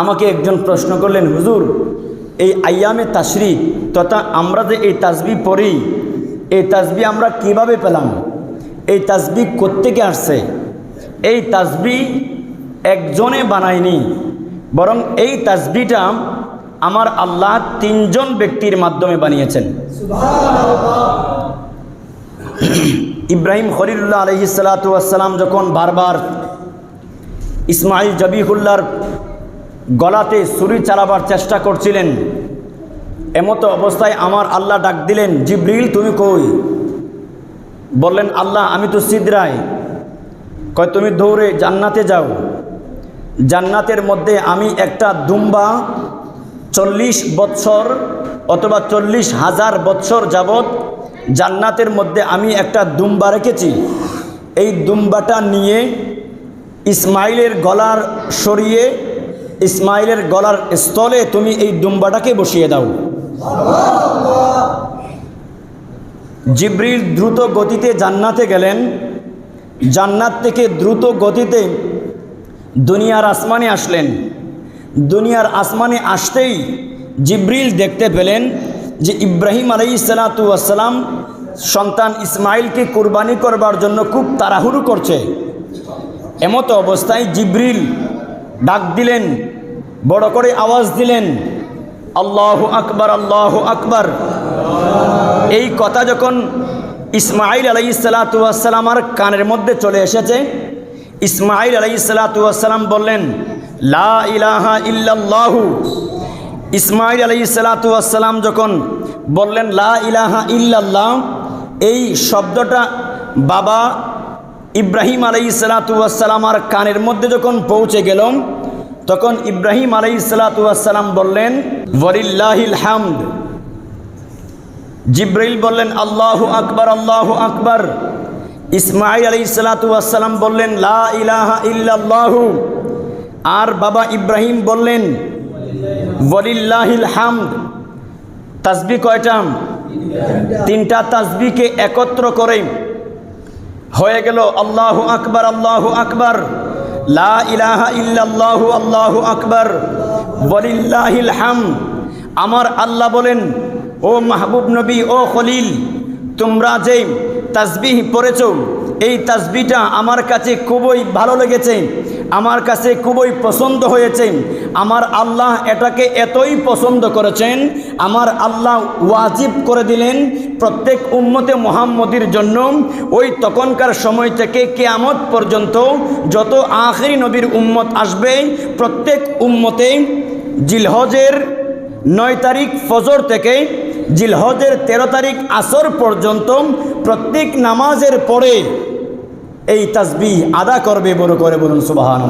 আমাকে একজন প্রশ্ন করলেন, হুজুর, এই আয়ামে তাশরি তথা আমরা যে এই তাসবি পড়ি, এই তাসবি আমরা কীভাবে পেলাম? এই তাসবি কোত্থেকে আসছে? এই তাসবি একজনে বানায়নি, বরং এই তাসবিটা আমার আল্লাহ তিনজন ব্যক্তির মাধ্যমে বানিয়েছেন। ইব্রাহিম খলিল্লাহ আলহি সালাতাম যখন বারবার ইসমাইল জবিহুল্লার গলাতে ছুরি চালাবার চেষ্টা করছিলেন। এমতো অবস্থায় আমার আল্লাহ ডাক দিলেন, জিব্রিল, তুমি কই? বললেন, আল্লাহ, আমি তো সিদ্রায়। কয়, তুমি দৌড়ে জান্নাতে যাও। জান্নাতের মধ্যে আমি একটা দুম্বা চল্লিশ বৎসর অথবা চল্লিশ হাজার বৎসর যাবৎ জান্নাতের মধ্যে আমি একটা দুম্বা রেখেছি। এই দুম্বাটা নিয়ে ইসমাইলের গলার সরিয়ে ইসমাইলের গলার স্থলে তুমি এই দুম্বাটাকে বসিয়ে দাও। জিব্রিল দ্রুত গতিতে জান্নাতে গেলেন। জান্নাত থেকে দ্রুত গতিতে দুনিয়ার আসমানে আসলেন। দুনিয়ার আসমানে আসতেই জিব্রিল দেখতে পেলেন যে ইব্রাহিম আলাই সালাতু আসসালাম সন্তান ইসমাইলকে কুরবানি করবার জন্য খুব তাড়াহুড়ো করছে। এমতো অবস্থায় জিব্রিল ডাক দিলেন, বড় করে আওয়াজ দিলেন, আল্লাহ আকবার, আল্লাহ আকবর। এই কথা যখন ইসমাইল আলাই সালাতামার কানের মধ্যে চলে এসেছে ইসমাইল আলাই সালাতাম বললেন, লা ইলাহা ইল্লাল্লাহু। ইসমাইল আলাই সালাতাম যখন বললেন, লা ইলাহা ইল্লাল্লাহ, এই শব্দটা বাবা ইব্রাহিম আলাই সালাতামার কানের মধ্যে যখন পৌঁছে গেলাম, তখন ইব্রাহিম আলাই সালাতাম বললেন হামদ। জিব্রাইল বললেন, আল্লাহ আকবর আল্লাহ আকবর। ইসমাইল আলী সালাতাম বললেন, লা ইলাহা ইল্লাল্লাহু। আর বাবা ইব্রাহিম বললেন হামদ। তাসবি কয়টা? তিনটা তাসবিকে একত্র করে হয়ে গেল আল্লাহ আকবর আল্লাহ আকবর। লা ইলাহা ইল্লাল্লাহু, আল্লাহ আকবর। বলিল্লাহিল হাম। আমার আল্লাহ বলেন, ও মাহবুব নবী, ও খলিল, তোমরা যে তাসবিহ পড়েছ, এই তাসবিটা আমার কাছে খুবই ভালো লেগেছে। আমার কাছে খুবই পছন্দ হয়েছে। আমার আল্লাহ এটাকে এতই পছন্দ করেছেন, আমার আল্লাহ ওয়াজিব করে দিলেন প্রত্যেক উম্মতে মোহাম্মদির জন্য। ওই তখনকার সময় থেকে কেয়ামত পর্যন্ত যত আখরি নবীর উম্মত আসবে, প্রত্যেক উম্মতে জিলহজের নয় তারিখ ফজর থেকে জিলহজের তেরো তারিখ আসর পর্যন্ত প্রত্যেক নামাজের পরে এই তাজবি আদা করবে বড় করে বলুন সুবাহান